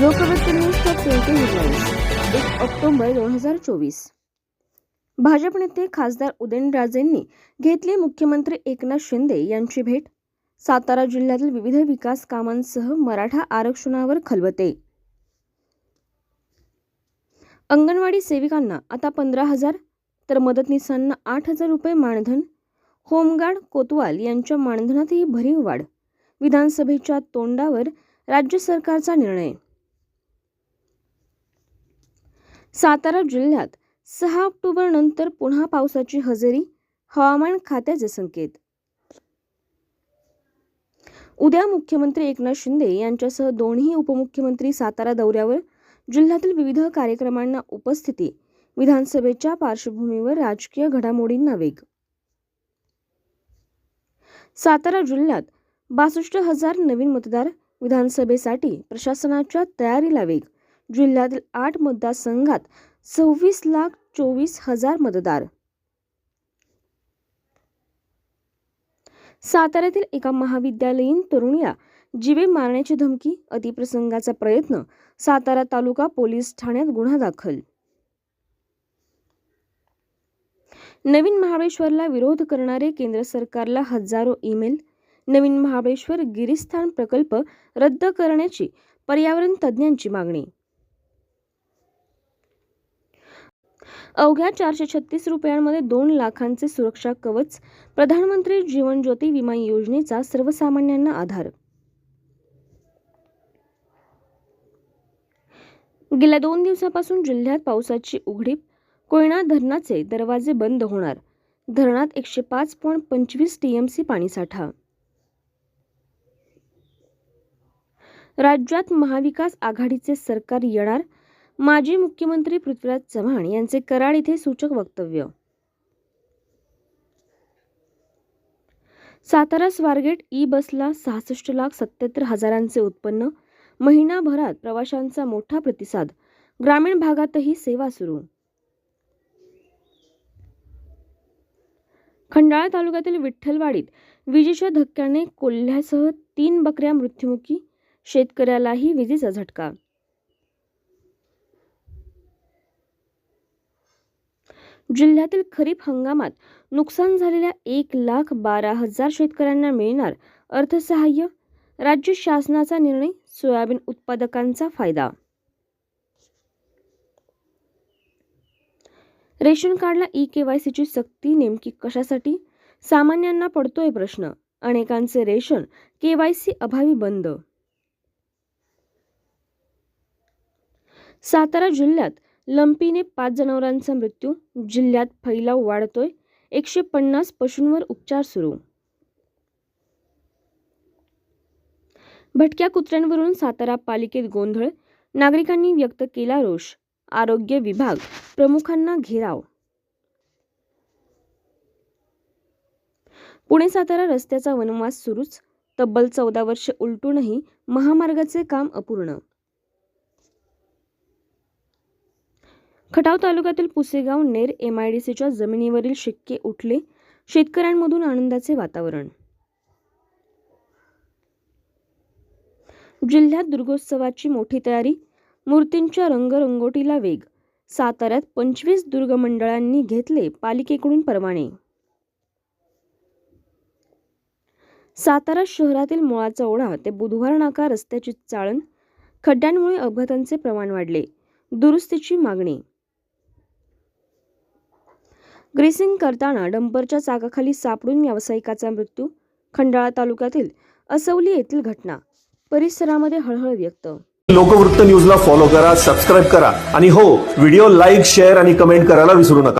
लोकवृत्ती news twenty headlines एक October दोन हजार चोवीस. भाजप नेते खासदार उदयनराजेंनी घेतली मुख्यमंत्री एकनाथ शिंदे यांची भेट. सातारा जिल्ह्यातील विविध विकास कामांसह मराठा आरक्षणावर खलबते. अंगणवाडी सेविकांना आता पंधरा हजार तर मदतनीसांना आठ हजार रुपये मानधन. होमगार्ड कोतवाल यांच्या मानधनातही भरीव वाढ. विधानसभेच्या तोंडावर राज्य सरकारचा निर्णय. सातारा जिल्ह्यात सहा ऑक्टोबर नंतर पुन्हा पावसाची हजेरी हवामान खात्याचे संकेत. उद्या मुख्यमंत्री एकनाथ शिंदे यांच्यासह दोन्ही उपमुख्यमंत्री सातारा दौऱ्यावर जिल्ह्यातील विविध कार्यक्रमांना उपस्थिती विधानसभेच्या पार्श्वभूमीवर राजकीय घडामोडींना वेग. सातारा जिल्ह्यात बासष्ट हजार नवीन मतदार विधानसभेसाठी प्रशासनाच्या तयारीला वेग. जिल्ह्यातील आठ मतदारसंघात सव्वीस लाख चोवीस हजार मतदार. साताऱ्यातील एका महाविद्यालयीन तरुणीला जीवे मारण्याची धमकी अतिप्रसंगाचा प्रयत्न सातारा तालुका पोलीस ठाण्यात गुन्हा दाखल. नवीन महाबळेश्वरला विरोध करणारे केंद्र सरकारला हजारो ईमेल. नवीन महाबळेश्वर गिरिस्थान प्रकल्प रद्द करण्याची पर्यावरण तज्ज्ञांची मागणी. अवघ्या चारशे छत्तीस रुपयांमध्ये दोन लाखांचे सुरक्षा कवच प्रधानमंत्री जीवन ज्योती विमा योजनेचा सर्वसामान्यांना आधार. गेल्या दोन दिवसापासून जिल्ह्यात पावसाची उघडीप कोयना धरणाचे दरवाजे बंद होणार धरणात एकशे पाच पॉईंट पंचवीस टीएमसी पाणीसाठा. राज्यात महाविकास आघाडीचे सरकार येणार माजी मुख्यमंत्री पृथ्वीराज चव्हाण यांचे कराड येथे सूचक वक्तव्य. सातारा स्वारगेट ई बसला सहासष्ट लाख सत्याहत्तर हजारांचे उत्पन्न. महिनाभरात प्रवाशांचा मोठा प्रतिसाद. ग्रामीण भागातही सेवा सुरू. खंडाळा तालुक्यातील विठ्ठलवाडीत विजेच्या धक्क्याने कोल्ह्यासह तीन बकऱ्या मृत्युमुखी. शेतकऱ्यालाही विजेचा झटका जिल्ह्यातील खरीप हंगामात नुकसान झालेल्या एक लाख बारा हजार शेतकऱ्यांना मिळणार अर्थसहाय्य. राज्य शासनाचा निर्णय सोयाबीन उत्पादकांचा फायदा. रेशन कार्डला ई केवायसीची सक्ती नेमकी कशासाठी? सामान्यांना पडतोय प्रश्न. अनेकांचे रेशन केवायसी अभावी बंद. सातारा जिल्ह्यात लंपीने पाच जनावरांचा मृत्यू जिल्ह्यात फैलाव वाढतोय एकशे पन्नास पशूंवर उपचार सुरू. भटक्या कुत्र्यांवरून सातारा पालिकेत गोंधळ नागरिकांनी व्यक्त केला रोष आरोग्य विभाग प्रमुखांना घेराव. पुणे सातारा रस्त्याचा वनवास सुरूच तब्बल चौदा वर्ष उलटूनही महामार्गाचे काम अपूर्ण. खटाव तालुक्यातील पुसेगाव नेर एम आयडीसीच्या जमिनीवरील शिक्के उठले. शेतकऱ्यांमधून आनंदाचे वातावरण. जिल्ह्यात दुर्गोत्सवाची मोठी तयारी मूर्तींच्या रंगरंगोटीला वेग साताऱ्यात पंचवीस दुर्ग मंडळांनी घेतले पालिकेकडून परवाने. सातारा शहरातील मुळाचा ओढा ते बुधवार नाका रस्त्याची चाळण खड्ड्यांमुळे अपघातांचे प्रमाण वाढले. दुरुस्तीची मागणी ग्रेसिंग करताना डंपरच्या चाकाखाली सापडून व्यावसायिकाचा मृत्यू खंडाळा तालुक्यातील असवली येथील घटना. परिसरामध्ये हळहळ व्यक्त. लोकवृत्त न्यूजला फॉलो करा सबस्क्राईब करा आणि हो व्हिडिओ लाईक शेअर आणि कमेंट करायला विसरू नका.